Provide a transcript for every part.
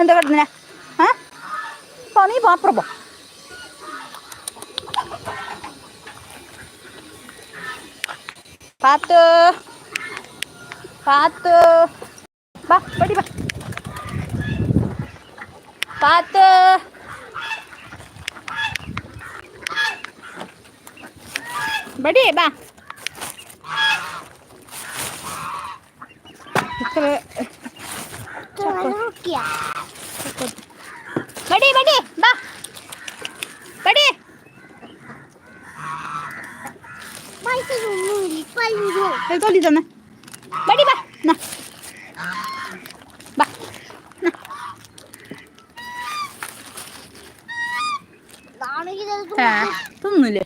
എന്താ കിടന്നെ ഏ പോ നീ പോ അപ്പുറം പോ പാത്തു. പാത്തു. വാ പടി വാ. പാത്തു. ബടി ബാ ഇത്ര നോക്കിയാ ബടി ബടി ബാ ബടി തൊലി തന്നെ ബടി ബാ നാ ബാ നാ നാണെങ്കിൽ ആ, തിന്നില്ലേ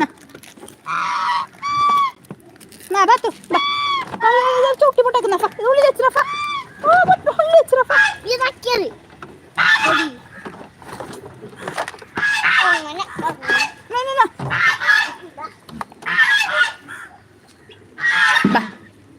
നാ. നാ ബാത്തു ബാ ചൂട്ടി പൊട്ടാക്കുന്ന ഉള്ളിൽ വെച്ചിര ഫ ഓ പൊട്ട ഉള്ളിൽ വെച്ചിര ഫ ഇതാക്കിയത് അങ്ങനെ നാ നാ നാ ബാ ഐസ് വേണോ കൊടുത്തണ്ടേ ഇല്ല എത്ര പൈസ ആ പൊന്തിട്ട് വന്നേ അച്ചോ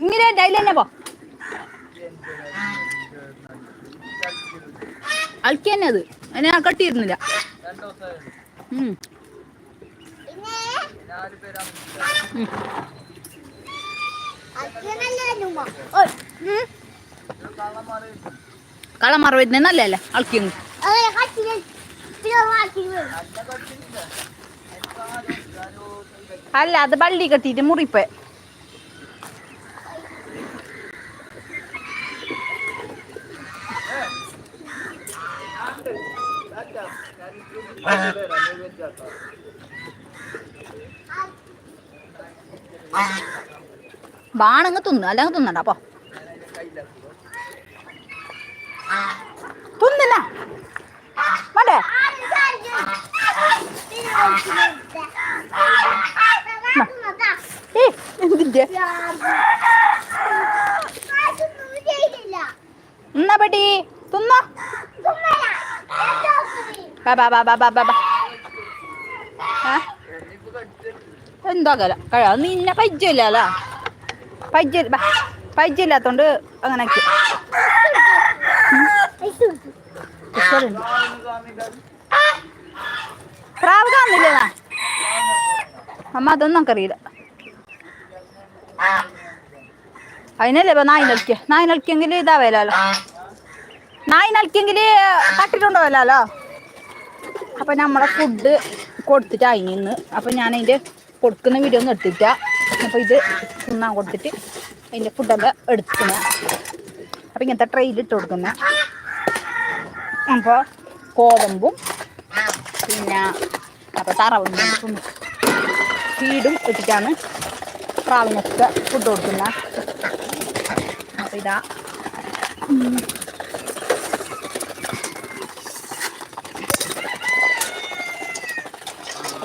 ഇങ്ങനെ ഡൈലി തന്നെ പോ. അൽക്കി തന്നെ അത്. അതിനെ കട്ടിയിരുന്നില്ല കളമാറ വരുന്ന നല്ല മാറ്റി അല്ല? അത് ബള്ളി കെട്ടിയിട്ട് മുറിപ്പേ. ബാണങ്ങ് തിന്നു അല്ലെങ്കിൽ തിന്നണ്ട അപ്പൊ തിന്നില്ല വേണ്ടേ ഏ എന്തിന്റെ എന്നാ പറ്റി തിന്നോ ബാ ബാ ബാ ബാ? എന്താ നിന്നെ പജ്ജില്ലല്ലോ പജ്ജ ബാ പജ്ജില്ലാത്തോണ്ട് അങ്ങനെ. പ്രാവ് കാണുന്നില്ലേ അമ്മ അതൊന്നും നമുക്കറിയില്ല. അതിനല്ലേ ഇപ്പൊ നായി നൽകിയ നായി നൽകിയെങ്കിൽ ഇതാവേലോ നായി നൽക്കിയെങ്കിൽ തട്ടിട്ടുണ്ടാവല്ലോ അപ്പൊ നമ്മളെ ഫുഡ് കൊടുത്തിട്ട് അതിന് അപ്പൊ ഞാൻ അതിന്റെ കൊടുക്കുന്ന വീഡിയോ ഒന്നും എടുത്തിട്ട. അപ്പൊ ഇത് തിന്നാൻ കൊടുത്തിട്ട് അതിന്റെ ഫുഡൊക്കെ എടുക്കുന്ന അപ്പൊ ഇങ്ങനത്തെ ട്രെയിൽ ഇട്ട് കൊടുക്കുന്ന. അപ്പോൾ കോതമ്പും പിന്നെ അപ്പോൾ തറവും ഫീഡും ഇട്ടിട്ടാണ് പ്രാവിനൊക്കെ ഫുഡ് കൊടുക്കുന്നത് അപ്പോൾ ഇതാ.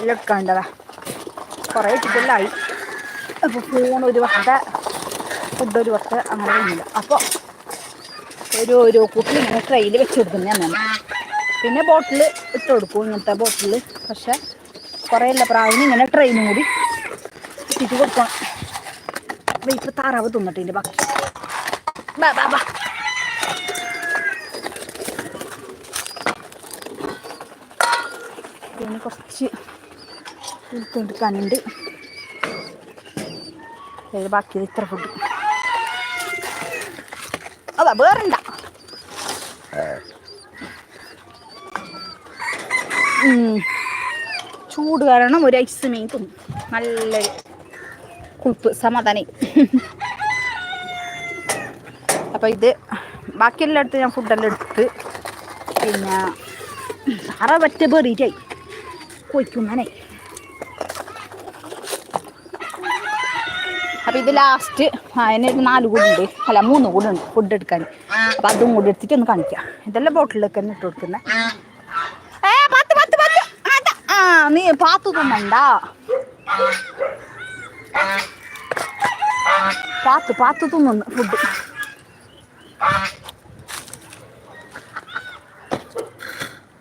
എല്ലാം എടുക്കാണ്ടതാ കുറേ ഇട്ടിട്ടെല്ലാമായി അപ്പോൾ ഫോൺ ഒരു വട്ട ഫുഡ് ഒരു വട്ട അങ്ങനെ കഴിഞ്ഞില്ല അപ്പോൾ ഒരു ഒരു കൂട്ടിൽ ഇങ്ങനെ ട്രെയിൽ വെച്ച് കൊടുക്കുന്നതാണ് പിന്നെ ബോട്ടിൽ ഇട്ട് കൊടുക്കും ഇങ്ങനത്തെ ബോട്ടിൽ പക്ഷേ കുറേ അല്ല പ്രാവിന് ഇങ്ങനെ ട്രെയിനും കൂടി ഇട്ടിട്ട് കൊടുക്കണം. അപ്പോൾ ഇപ്പോൾ താറാവ് തിന്നിട്ടിന്റെ ബാക്കി. ബാ ബാ ബാ. കുറച്ച് എടുത്തെടുക്കാനുണ്ട് ഇത് ബാക്കി ഇത്ര ഫുഡ് അതാ വേറണ്ട ചൂട് കാരണം ഒരു ഐസ് മീൻ തിന്നു. നല്ലൊരു കുളിപ്പ് സമാധാനം. അപ്പൊ ഇത് ബാക്കിയെല്ലാം എടുത്ത് ഞാൻ ഫുഡെല്ലാം എടുത്ത് പിന്നെ അറ പറ്റ പേറിയിട്ടായി കൊയ്ക്കുന്നേ ഇത് ലാസ്റ്റ് അതിന് നാല് കൂടുണ്ട് അല്ല മൂന്ന് കൂടുണ്ട് ഫുഡ് എടുക്കാൻ. അപ്പം അതും കൂടി എടുത്തിട്ട് ഒന്ന് കാണിക്കാം. ഇതെല്ലാം ബോട്ടിലൊക്കെ തന്നെ ഇട്ട് കൊടുക്കുന്നത് ഏ പത്ത് പത്ത് പത്ത്. ആ നീ പാത്തു തിന്നണ്ട പാത്ത് പാത്ത് തിന്നുന്നു ഫുഡ്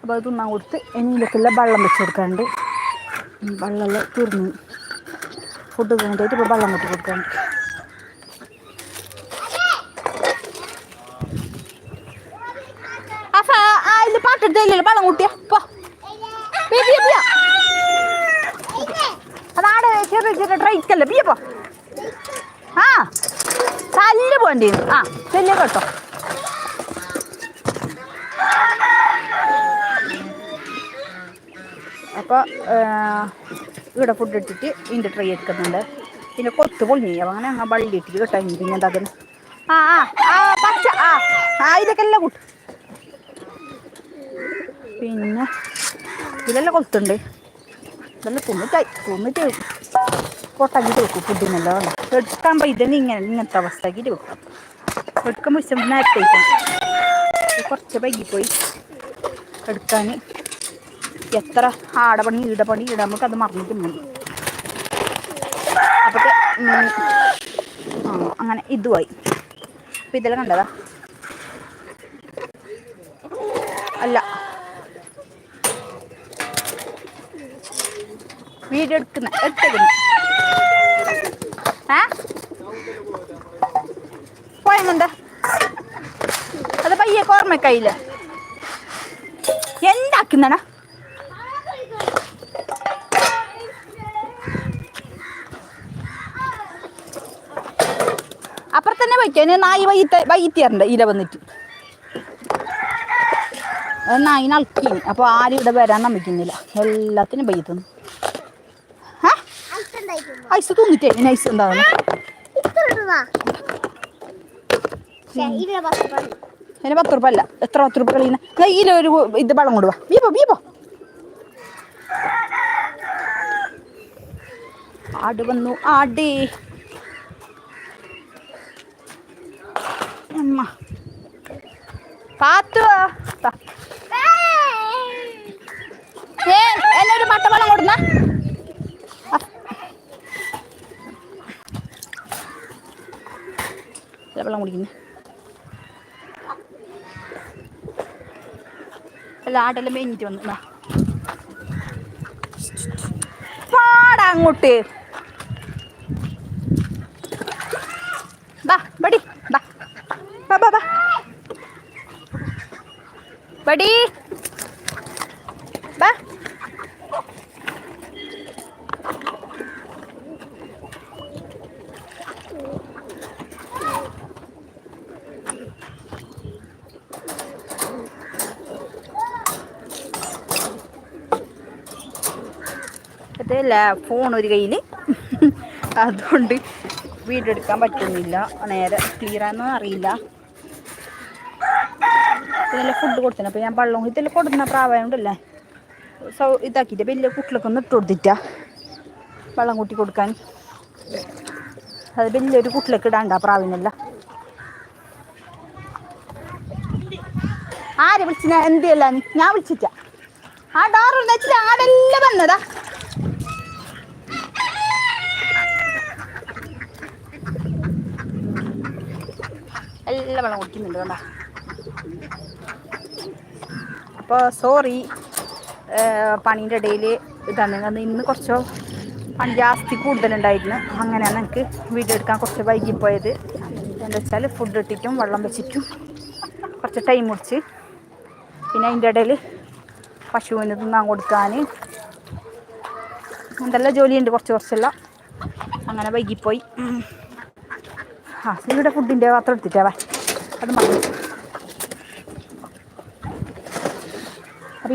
അപ്പോൾ അത് തിന്നാൻ കൊടുത്ത് എനിക്കൊക്കെല്ല വെള്ളം വെച്ച് കൊടുക്കാണ്ട് വെള്ളമെല്ലാം തീർന്നു. ഫുഡ് വേണ്ടിയിട്ട് ഇപ്പോൾ വെള്ളം കൂട്ടി കൊടുക്കാം അതിൽ വെള്ളം കൂട്ടിയാ. അതാണ് ചെറിയ ചെറിയ ട്രൈക്കല്ലേ പിയപ്പോ ആ തല്ല് പോണ്ടി. ആ ചെല്ലു കേട്ടോ. അപ്പോൾ ഇവിടെ ഫുഡ് ഇട്ടിട്ട് ഇതിന്റെ ട്രൈ എടുക്കുന്നുണ്ട്. പിന്നെ കൊത്ത് പൊളിഞ്ഞു. അങ്ങനെ ആ വള്ളി ഇട്ടിട്ട് കേട്ടോ പിന്നെ എന്താ ആ ആ പച്ച ആ ആ ഇതൊക്കെ എല്ലാം കൂട്ടും പിന്നെ ഇതിലെല്ലാം കൊളുത്തുണ്ട്. ഇതെല്ലാം തിന്നിട്ടായി തിന്നിട്ട് പൊട്ടാക്കിയിട്ട് വെക്കും ഫുഡിനെല്ലാം വേണ്ട എടുക്കാൻ പൈതന്നെ ഇങ്ങനെ ഇങ്ങനത്തെ അവസ്ഥയാക്കിയിട്ട് വെക്കും. എടുക്കുമ്പോൾ ഇഷ്ടം നേരത്തെ കുറച്ച് വൈകിപ്പോയി. എടുക്കാൻ എത്ര ആടപണി ഈടപണി ഇട നമുക്ക് അത് മറന്നിട്ടുണ്ട് അപ്പൊ അങ്ങനെ ഇതുമായി അപ്പൊ ഇതെല്ലാം കണ്ടതാ? അല്ല. വീഡിയോ എടുക്കുന്ന എടുത്തേക്കുന്ന ഏ? പോയെന്നുണ്ട് അത് പയ്യെ കയ്യിൽ എന്താക്കുന്നണ കളിക്കാൻ നായി വൈകിട്ട് വൈകിത്തേറുണ്ട് ഇര വന്നിട്ട്. അത് നായിന് അൾക്കി അപ്പോൾ ആരും ഇവിടെ വരാൻ നമ്മിക്കുന്നില്ല എല്ലാത്തിനും വൈകിത്തുന്നു. ഐസ് തൂങ്ങിട്ടേ ഐസ് എന്താണ് അതിന് പത്ത് റുപ്യ അല്ല. എത്ര പത്ത് റുപ്യ കളിക്കുന്ന ഇതിൽ ഒരു ഇത് വെള്ളം കൊണ്ടുവാ. ബീപോ ബീപോ ആട് വന്നു. ആടേ. അമ്മ. എന്നൊരു മട്ടവെള്ളം കൊടുന്ന. വെള്ളം കുടിക്കുന്നു. എല്ലാം ആടെല്ലാം മേഞ്ഞിട്ട് വന്നു. പാടാ അങ്ങോട്ട്. വാ ബടി ബടി. ബാ. അതല്ല ഫോൺ ഒരു കയ്യിൽ അതുകൊണ്ട് വീഡിയോ എടുക്കാൻ പറ്റുന്നില്ല. നേരെ ക്ലിയർ ആണെന്ന് അറിയില്ല. ഇതെല്ലാം ഫുഡ് കൊടുത്തിന് അപ്പോൾ ഞാൻ വെള്ളം ഇതെല്ലാം കൊടുക്കുന്ന പ്രായമുണ്ടല്ലേ സൗ ഇതാക്കിയിട്ട് വലിയ കുട്ടികളൊക്കെ ഒന്ന് ഇട്ട് കൊടുത്തിട്ടാ. വെള്ളം കൂട്ടി കൊടുക്കാൻ. അത് വലിയൊരു കുട്ടിലേക്ക് ഇടാണ്ട പ്രാവിനല്ല. ആരെ വിളിച്ചിന എന്തിയല്ല ഞാൻ വിളിച്ചിട്ട. ആ ഡാറുന്ന് വെച്ചിട്ട് ആടെല്ലാം വന്നതാ. എല്ലാം വെള്ളം കുടിക്കുന്നുണ്ട് കണ്ടാ? അപ്പോൾ സോറി പണീന്റെ ഇടയിൽ ഇതാണ്. ഇന്ന് കുറച്ചോ പണി ജാസ്തി കൂടുതലുണ്ടായിരുന്നു. അങ്ങനെയാണ് എനിക്ക് വീഡിയോ എടുക്കാൻ കുറച്ച് വൈകിപ്പോയത്. എന്താ വെച്ചാൽ ഫുഡ് ഇട്ടിട്ടും വെള്ളം വെച്ചിട്ടും കുറച്ച് ടൈം മുടിച്ച് പിന്നെ അതിന്റെ ഇടയിൽ പശുവിന് തിന്നാൻ കൊടുക്കാൻ എന്തെല്ലാം ജോലിയുണ്ട് കുറച്ച് കുറച്ചെല്ലാം. അങ്ങനെ വൈകിപ്പോയി. ആ ഇവിടെ ഫുഡിന്റെ പാത്രം എടുത്തിട്ടാവേ അത് മതി.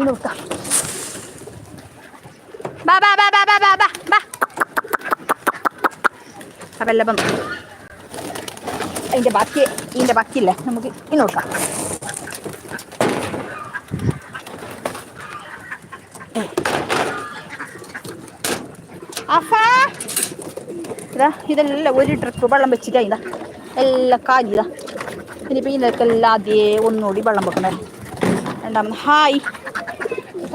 കൊടുക്കാം ബാ ബാ ബാ ബാ ബാ ബാ ബാ ബാ അപ്പം എല്ലാം അതിന്റെ ബാക്കി ഇതിന്റെ ബാക്കിയില്ലേ നമുക്ക് ഇനി നോക്കാം അഫാ ഇതാ ഇതെല്ലാം ഒരു ട്രിപ്പ് വെള്ളം വെച്ചിട്ടാ ഇതാ എല്ലാം കാലിതാ. ഇനിയിപ്പോൾ ഇതിനൊക്കെ എല്ലാം ആദ്യമേ ഒന്നുകൂടി വെള്ളം വെക്കണേ. രണ്ടാമത് ഹായ്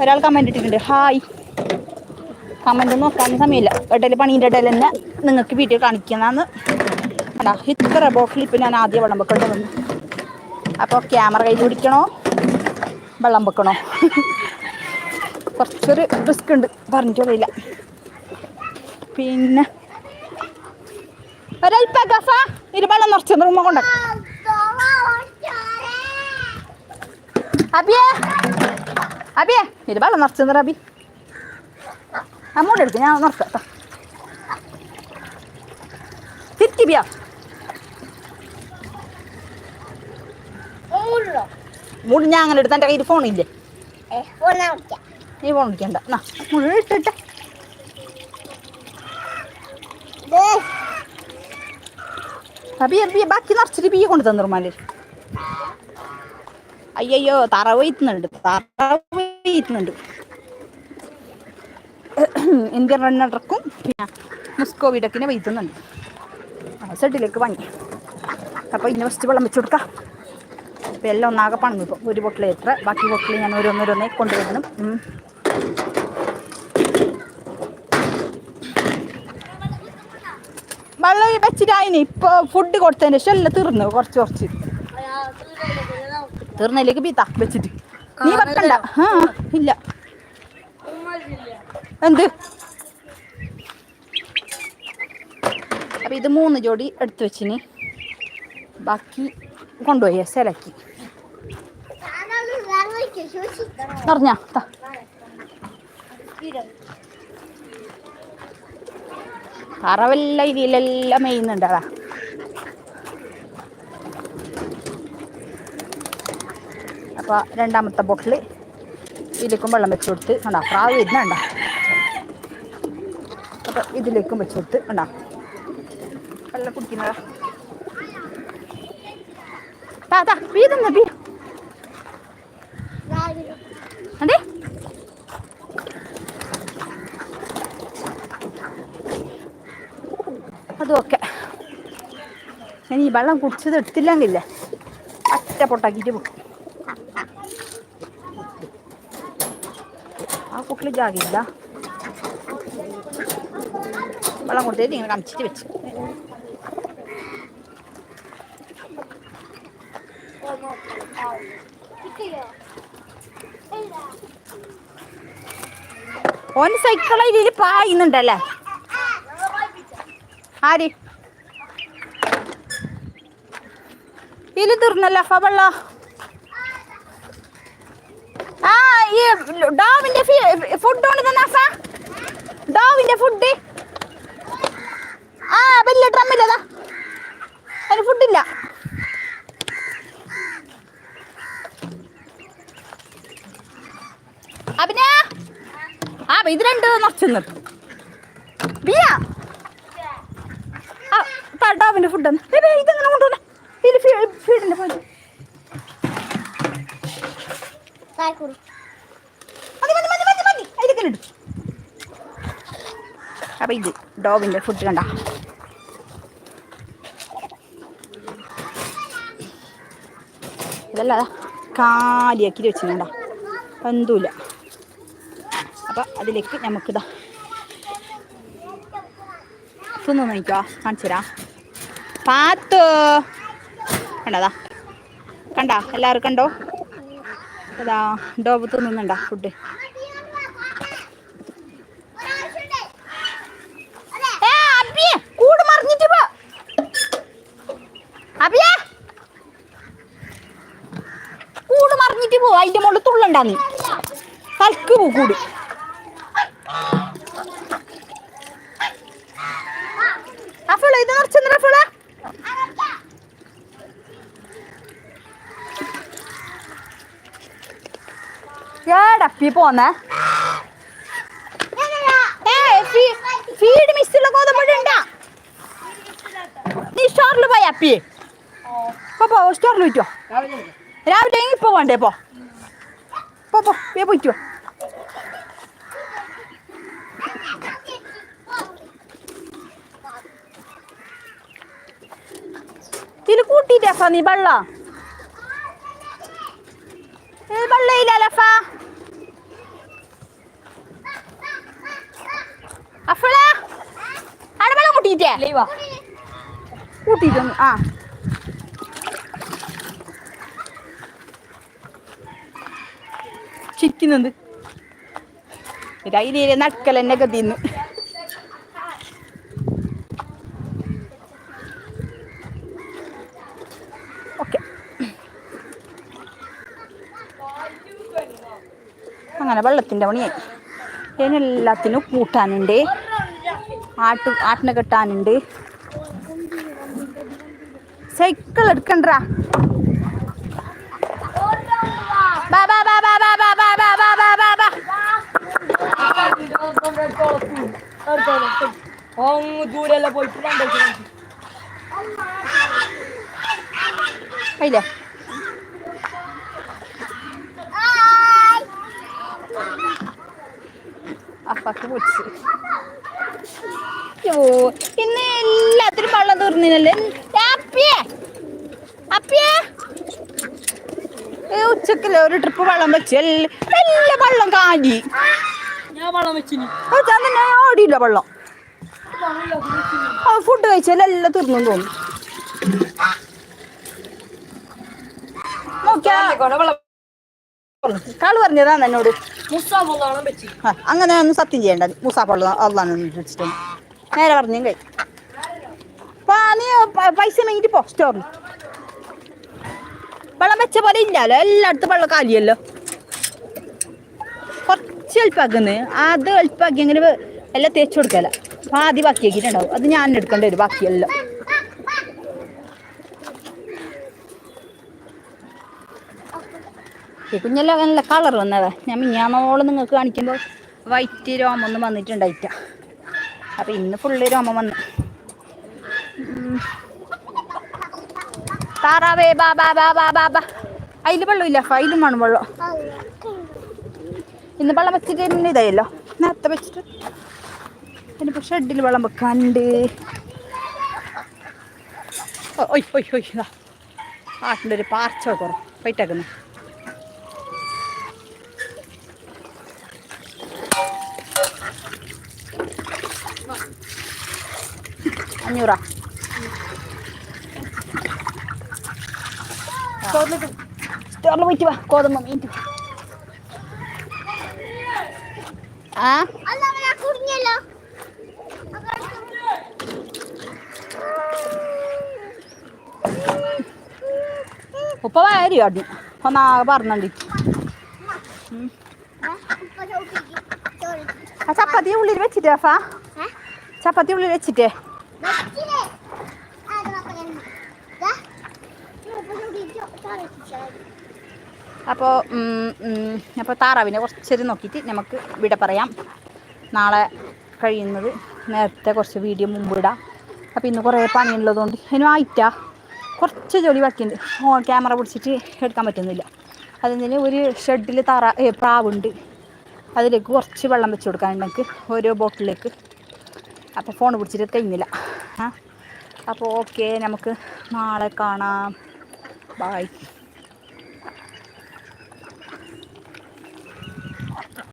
ഒരാൾ കമന്റ് ഇട്ടിട്ടുണ്ട്. ഹായ് കമന്റ് നോക്കാൻ സമയമില്ല. ഇടയിൽ പണീന്റെ ഇടയിൽ തന്നെ നിങ്ങൾക്ക് വീഡിയോ കാണിക്കുന്നതാണ് അല്ല ഇത്ര ബോട്ടിൽ ഇപ്പം ഞാൻ ആദ്യം വെള്ളം വെക്കേണ്ടി വന്നു. അപ്പോൾ ക്യാമറ കയ്യിൽ പിടിക്കണോ? വെള്ളം വെക്കണോ? കുറച്ചൊരു റിസ്ക് ഉണ്ട്. പറഞ്ഞിട്ടില്ല പിന്നെ ഒരൽപ്പ ഗഫ ഇരു വെള്ളം നിറച്ച് റൂമ കൊണ്ട. അബിയേ. അബിയേ ഇരുപാട് നിറച്ചു നിറ അബി. അമ്മോട് എടുത്ത് ഞാൻ നിറക്കാം തിരിക്കി ബിയാ മുടി ഞാൻ അങ്ങനെ എടുത്ത എന്റെ കയ്യിൽ ഫോണില്ലേ നീ ഫോൺ വിളിക്കണ്ട. എന്നാ അബി ബാക്കി നിറച്ചിട്ട് ബിയെ കൊണ്ട് തന്നിർമാല അയ്യോ തറവ് വയ്ക്കുന്നുണ്ട് തറവ് വയ്ത്തുന്നുണ്ട് ഇന്ത്യൻ റണ്ണറക്കും പിന്നെ മുസ്കോ വിടക്കിനെ വയ്ത്തുന്നുണ്ട് സെഡിലേക്ക് വാങ്ങി അപ്പോൾ ഇന്ന് ഫസ്റ്റ് വെള്ളം വെച്ച് കൊടുക്കാം. അപ്പോൾ എല്ലാം ഒന്നാകെ പണങ്ങി ഇപ്പോൾ ഒരു ബോട്ടിൽ എത്ര? ബാക്കി ബോട്ടിൽ ഞാൻ ഓരോന്നോരോന്നേ കൊണ്ടുവരണം. വെള്ളം വെച്ചിട്ടായിന് ഇപ്പോൾ ഫുഡ് കൊടുത്തതിന് ശേഷം എല്ലാം തീർന്നു. കുറച്ച് കുറച്ച്. തീർന്നതിലേക്ക് ബീത്താ വെച്ചിട്ട്. നീ വെക്കണ്ട. ആ ഇല്ല. എന്ത്? അപ്പം ഇത് മൂന്ന് ജോഡി എടുത്തു വെച്ചിന്. ബാക്കി കൊണ്ടുപോയി സെലക്കി തറവെല്ലാം ഇതിലെല്ലാം മെയ്യുന്നുണ്ട് അതാ. അപ്പോൾ രണ്ടാമത്തെ ബോട്ടിൽ ഇതിലേക്കും വെള്ളം വെച്ച് കൊടുത്ത് ഉണ്ടാ പ്രാവ് വരുന്നുണ്ട അപ്പോൾ ഇതിലേക്കും വെച്ച് കൊടുത്ത് ഉണ്ടാ വെള്ളം കുടിക്കുന്നതാ താത്താ വീതന്ന ബീ ഞാൻ ഈ വെള്ളം കുടിച്ചത് എടുത്തില്ലെങ്കിൽ അറ്റ പൊട്ടാക്കിയിട്ട് പോകും കുട്ടിൽ ജാകില്ല വെള്ളം കൊടുത്തിട്ട് ഇങ്ങനെ കമിച്ചിട്ട് വെച്ചു. ഓൻ സൈക്കിള ഇതിൽ പായുന്നുണ്ടല്ലേ? ആര്? ഇതിൽ തീർന്നല്ലോ അഫ വെള്ള? ആ ഈ ഡോവിന്റെ ഫുഡ് കൊണ്ട് തന്നാസ ഡോവിന്റെ ഫുഡ് ആ വലിയ ഡ്രമ്മില്ലതാ അതിന് ഫുഡില്ല അഭിന ആ ഇത് രണ്ട് നിറച്ചു ബിയ. ഡോവിന്റെ ഫുഡ് ഇതെങ്ങനെ കൊണ്ടുവന്നെ? ഫീഡിന്റെ ഫീഡിന്റെ പോയി മതി മതി മതി മതി അപ്പൊ ഇത് ഡോവിന്റെ ഫുഡ് കണ്ട. ഇതല്ല കാലിയാക്കി വെച്ചിട്ടുണ്ട. എന്തൂല്ല. അപ്പൊ അതിലേക്ക് നമുക്കിതാ തിന്നു നോക്കിക്കോ. കാണിച്ചു തരാം. പാത്തു. കണ്ടതാ. കണ്ട? എല്ലാവരും കണ്ടോ? അതാ ഡോബ് തിന്നുന്നുണ്ടാ ഫുഡ് അതിന്റെ മുകളിൽ തുള്ളണ്ടാന്ന് തലക്ക് പോ കൂട് അഫള ഇത് നിറച്ചെന്നിട്ട് അഫള ഏടപ്പി പോന്നെ ഫീഡ് മിസ്സുള്ള ഗോതമ്പൊടി ഉണ്ടാ. നീ സ്റ്റോറിൽ പോയി അപ്പി. പോ സ്റ്റോറിൽ വിറ്റോ രാവിലെ ഇപ്പൊ വേണ്ടേ പോ. പോ പോ പോയിട്ടോ ഇതിൽ കൂട്ടിട്ടേഫ നീ വെള്ളം? വെള്ളയില്ല അഫള അവിടെ വെള്ളം കൂട്ടിയിട്ടേ കൂട്ടിയിട്ടൊന്ന് ആ. ചിരിക്കുന്നുണ്ട്. ഇതൈലേ നടുക്കൽ എന്നെ ഓക്കെ. അങ്ങനെ വെള്ളത്തിന്റെ പണിയായി. ഇതിനെല്ലാത്തിനും കൂട്ടാനുണ്ട് ആട്ട് ആട്ടിനെ കെട്ടാനുണ്ട് സൈക്കിൾ എടുക്കണ്ടാ പോയിട്ട് അല്ലേ അപ്പക്ക് പൊടിച്ച് യോ ഇന്ന് എല്ലാത്തിനും വെള്ളം തീർന്നില്ലല്ലേ? അപ്പിയേ. അപ്പിയേ. ഉച്ചക്കല്ലേ ഒരു ട്രിപ്പ് വെള്ളം വെച്ച്? എല്ല വെള്ളം കാഞ്ഞി തന്നെ ഓടിയില്ല വെള്ളം. ആ ഫുഡ് കഴിച്ചാൽ എല്ലാം തീർന്നു തോന്നുന്നു. നോക്കിയാ. കാൾ പറഞ്ഞതാണ് എന്നോട്. അങ്ങനെ ഒന്നും സത്യം ചെയ്യണ്ട. മൂസാപ്പുള്ള അള്ളാന്ന് വെച്ചിട്ട്. നേരെ പറഞ്ഞു കൈ അപ്പൊ നീ പൈസ മേങ്ങിട്ട് പോ സ്റ്റോറിൽ വെള്ളം വെച്ച പോലെ ഇല്ലല്ലോ എല്ലായിടത്തും വെള്ളം കാലിയല്ലോ. കുറച്ച് എളുപ്പാക്കുന്നു അത് എളുപ്പാക്കി അങ്ങനെ എല്ലാം തേച്ച് കൊടുക്കല. പാതി ബാക്കിയാക്കിയിട്ടുണ്ടാവും. അത് ഞാൻ എടുക്കേണ്ടി വരും. ബാക്കിയെല്ലാം. ഈ കുഞ്ഞെല്ലാം നല്ല കളർ വന്നതാ. ഞാൻ മിഞ്ഞാന്നോളം നിങ്ങൾക്ക് കാണിക്കുമ്പോൾ വൈറ്റ് രോമം ഒന്നും വന്നിട്ടുണ്ടായിട്ട. അപ്പം ഇന്ന് ഫുള്ള് രോമം വന്നു. താറാവേ ബാ ബാ ബാ ബാ ബാ ബാ. അതിൽ വെള്ളമില്ല അതിലും വേണം വെള്ളം. ഇന്ന് വെള്ളം വെച്ചിട്ട് പിന്നെ ഇതായല്ലോ. നേരത്തെ വെച്ചിട്ട്. ഇനിയിപ്പോൾ ഷെഡിൽ വെള്ളം വെക്കാണ്ട് ഒയ് ഒയ് ഒയ് ഇതാ. ആട്ടിന്റെ ഒരു പാർച്ച കുറവ്. വൈറ്റാക്കുന്നു അഞ്ഞൂറാ. സ്റ്റോറിൽ പോയിട്ട് വാ കോതമ്പ മീൻ ആ? കുടുങ്ങിയല്ലോ. ഉപ്പ വാരി ആദ്യം ഒന്നാ പറഞ്ഞണ്ടി. ആ ചപ്പാത്തി ഉള്ളിൽ വെച്ചിട്ടേ ഫാ. ചപ്പാത്തി ഉള്ളിൽ വെച്ചിട്ടേ. അപ്പോൾ അപ്പോൾ താറാവിനെ കുറച്ചൊരു നോക്കിയിട്ട് നമുക്ക് വിട പറയാം. നാളെ കഴിയുന്നത് നേരത്തെ കുറച്ച് വീഡിയോ മുമ്പ് ഇടാം. അപ്പോൾ ഇന്ന് കുറേ പണിയുള്ളതുകൊണ്ട് ഇനി ആയിട്ടാ കുറച്ച് ജോലി ബാക്കിയുണ്ട്. ക്യാമറ പിടിച്ചിട്ട് എടുക്കാൻ പറ്റുന്നില്ല. അതിന് ഒരു ഷെഡിൽ താറ പ്രാവുണ്ട്. അതിലേക്ക് കുറച്ച് വെള്ളം വെച്ച് കൊടുക്കാൻ നമുക്ക് ഓരോ ബോട്ടിലേക്ക്. അപ്പോൾ ഫോൺ പിടിച്ചിട്ട് കഴിഞ്ഞില്ല. അപ്പോൾ ഓക്കെ നമുക്ക് നാളെ കാണാം. Bye.